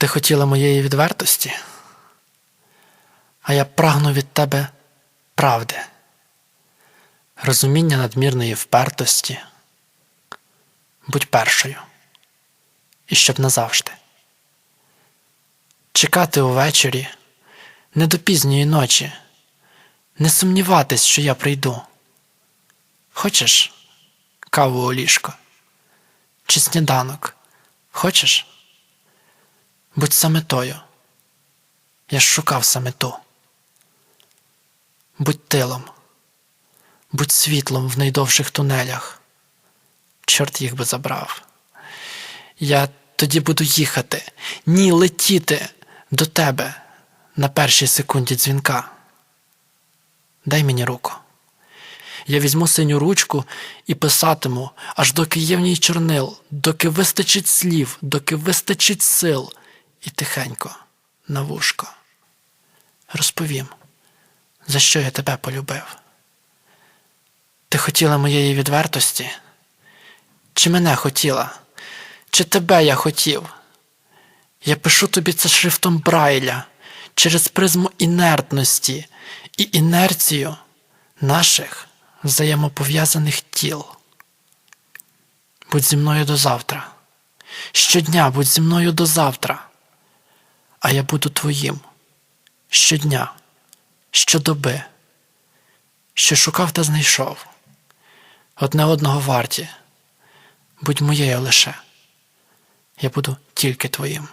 Ти хотіла моєї відвертості, а я прагну від тебе правди, розуміння надмірної впертості. Будь першою, і щоб назавжди. Чекати увечері, не до пізньої ночі, не сумніватись, що я прийду. Хочеш каву у ліжко? Чи сніданок? Хочеш? Будь саме тою. Я ж шукав саме ту. Будь тилом, будь світлом в найдовших тунелях. Чорт їх би забрав. Я тоді буду їхати, ні, летіти до тебе на першій секунді дзвінка. Дай мені руку. Я візьму синю ручку і писатиму, аж доки є в ній чорнил, доки вистачить слів, доки вистачить сил, і тихенько, на вушко. Розповім, за що я тебе полюбив. Ти хотіла моєї відвертості? Чи мене хотіла? Чи тебе я хотів? Я пишу тобі це шрифтом Брайля через призму інертності і інерцію наших взаємопов'язаних тіл. Будь зі мною до завтра. Щодня будь зі мною до завтра. А я буду твоїм щодня, щодоби, що шукав та знайшов. Одне одного варті. Будь моєю лише. Я буду тільки твоїм.